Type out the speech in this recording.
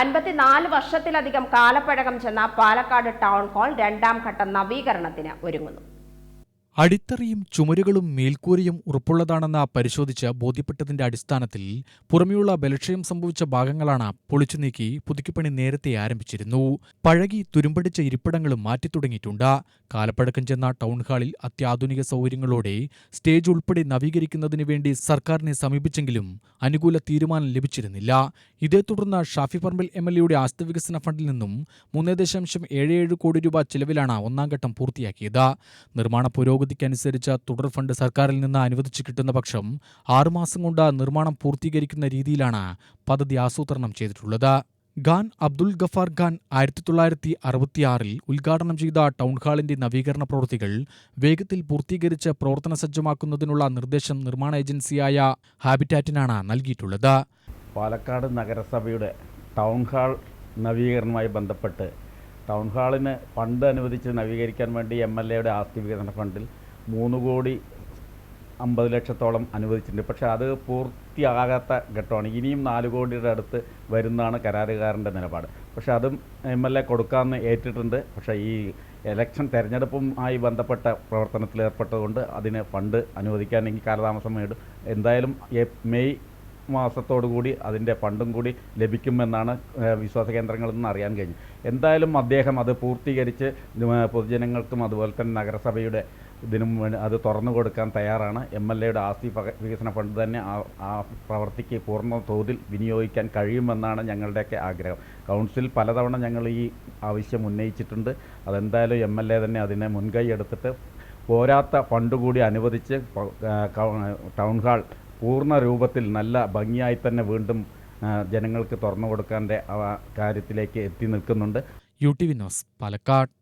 അൻപത്തിനാല് വർഷത്തിലധികം കാലപ്പഴകം ചെന്ന പാലക്കാട് ടൗൺ ഹാൾ രണ്ടാം ഘട്ട നവീകരണത്തിന് ഒരുങ്ങുന്നു. അടിത്തറയും ചുമരുകളും മേൽക്കൂരയും ഉറപ്പുള്ളതാണെന്ന് പരിശോധിച്ച് ബോധ്യപ്പെട്ടതിന്റെ അടിസ്ഥാനത്തിൽ പുറമെയുള്ള ബലക്ഷയം സംഭവിച്ച ഭാഗങ്ങളാണ് പൊളിച്ചു നീക്കി പുതുക്കിപ്പണി നേരത്തെ ആരംഭിച്ചിരുന്നു. പഴകി തുരുമ്പടിച്ച ഇരിപ്പിടങ്ങളും മാറ്റിത്തുടങ്ങിയിട്ടുണ്ട് കാലപ്പഴക്കം ചെന്ന ടൗൺ ഹാളിൽ അത്യാധുനിക സൗകര്യങ്ങളോടെ സ്റ്റേജ് ഉൾപ്പെടെ നവീകരിക്കുന്നതിന് വേണ്ടി സർക്കാരിനെ സമീപിച്ചെങ്കിലും അനുകൂല തീരുമാനം ലഭിച്ചിരുന്നില്ല. ഇതേ തുടർന്ന് ഷാഫി പറമ്പിൽ എം എൽ എയുടെ ആസ്തി വികസന ഫണ്ടിൽ നിന്നും മൂന്ന് ദശാംശം ഏഴ് ഏഴ് കോടി രൂപ ചെലവിലാണ് ഒന്നാം ഘട്ടം പൂർത്തിയാക്കിയത്. നിർമ്മാണ പുരോഗതിക്കനുസരിച്ച് തുടർ ഫണ്ട് സർക്കാരിൽ നിന്ന് അനുവദിച്ചു കിട്ടുന്ന പക്ഷം ആറുമാസം കൊണ്ട് നിർമ്മാണം പൂർത്തീകരിക്കുന്ന രീതിയിലാണ് പദ്ധതി ആസൂത്രണം ചെയ്തിട്ടുള്ളത്. ഖാൻ അബ്ദുൽ ഗഫാർ ഖാൻ ആയിരത്തി തൊള്ളായിരത്തി അറുപത്തിയാറിൽ ഉദ്ഘാടനം ചെയ്ത ടൗൺ ഹാളിന്റെ നവീകരണ പ്രവൃത്തികൾ വേഗത്തിൽ പൂർത്തീകരിച്ച് പ്രവർത്തന സജ്ജമാക്കുന്നതിനുള്ള നിർദ്ദേശം നിർമ്മാണ ഏജൻസിയായ ഹാബിറ്റാറ്റിനാണ് നൽകിയിട്ടുള്ളത്. പാലക്കാട് നഗരസഭയുടെ ടൗൺഹാൾ നവീകരണവുമായി ബന്ധപ്പെട്ട് ടൗൺ ഹാളിന് ഫണ്ട് അനുവദിച്ച് നവീകരിക്കാൻ വേണ്ടി എം എൽ എയുടെ ആസ്തി വികസന ഫണ്ടിൽ മൂന്ന് കോടി അമ്പത് ലക്ഷത്തോളം അനുവദിച്ചിട്ടുണ്ട്. പക്ഷേ അത് പൂർത്തിയാകാത്ത ഘട്ടമാണ്. ഇനിയും നാല് കോടിയുടെ അടുത്ത് വരുന്നതാണ് കരാറുകാരന്റെ നിലപാട്. പക്ഷേ അതും എം എൽ എ കൊടുക്കാമെന്ന് ഏറ്റിട്ടുണ്ട്. പക്ഷേ ഈ എലക്ഷൻ തെരഞ്ഞെടുപ്പുമായി ബന്ധപ്പെട്ട പ്രവർത്തനത്തിൽ ഏർപ്പെട്ടതുകൊണ്ട് അതിന് ഫണ്ട് അനുവദിക്കാൻ എനിക്ക് കാലതാമസം നേടും എന്തായാലും മെയ് മാസത്തോടു കൂടി അതിന്റെ ഫണ്ടും കൂടി ലഭിക്കുമെന്നാണ് വിശ്വാസ കേന്ദ്രങ്ങളിൽ നിന്ന് അറിയാൻ കഴിഞ്ഞു. എന്തായാലും അദ്ദേഹം അത് പൂർത്തീകരിച്ച് പൊതുജനങ്ങൾക്കും അതുപോലെ തന്നെ നഗരസഭയുടെ ഇതിനും അത് തുറന്നു കൊടുക്കാൻ തയ്യാറാണ്. എം എൽ എയുടെ ആസ്തി വികസന ഫണ്ട് തന്നെ ആ പ്രവർത്തിക്ക് പൂർണ തോതിൽ വിനിയോഗിക്കാൻ കഴിയുമെന്നാണ് ഞങ്ങളുടെയൊക്കെ ആഗ്രഹം. കൗൺസിൽ പലതവണ ഞങ്ങൾ ഈ ആവശ്യം ഉന്നയിച്ചിട്ടുണ്ട്. അതെന്തായാലും എം എൽ എ തന്നെ അതിനെ മുൻകൈ എടുത്തിട്ട് പോരാത്ത ഫണ്ട് കൂടി അനുവദിച്ച് ടൗൺ ഹാൾ പൂർണ രൂപത്തിൽ നല്ല ഭംഗിയായി തന്നെ വീണ്ടും ജനങ്ങൾക്ക് തുറന്നു കൊടുക്കാന്റെ കാര്യത്തിലേക്ക് എത്തി നിൽക്കുന്നുണ്ട്. U T V news Palakkad.